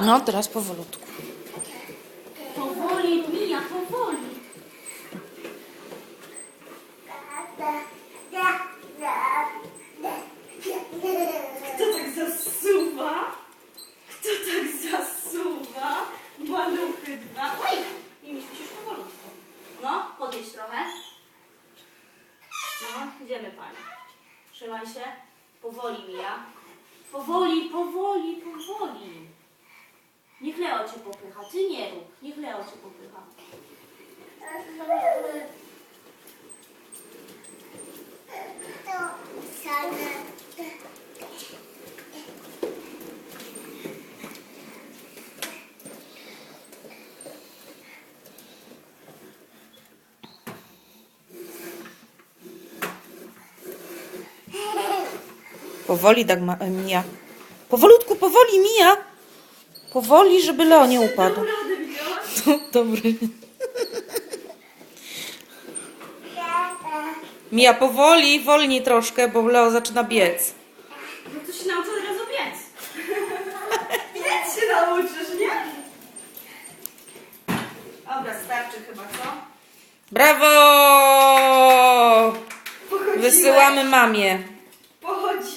No, teraz powolutku. Powoli, Mija, powoli. Kto tak zasuwa? Kto tak zasuwa? Maluchy dwa. Oj! I mi musisz powolutku. No, podnieś trochę. No, idziemy pani. Trzymaj się. Powoli mija. Powoli, powoli, powoli. Niech Leo cię popycha. Ty nie Leo cię popycha. Powoli tak ma, mija. Powolutku, powoli mija. Powoli, żeby Leo nie upadł. No, dobry. Mija, powoli, wolniej troszkę, bo Leo zaczyna biec. No to się nauczy od razu biec. biec się nauczysz, nie? Dobra, starczy chyba, co? Brawo! Pochodziłeś. Wysyłamy mamie.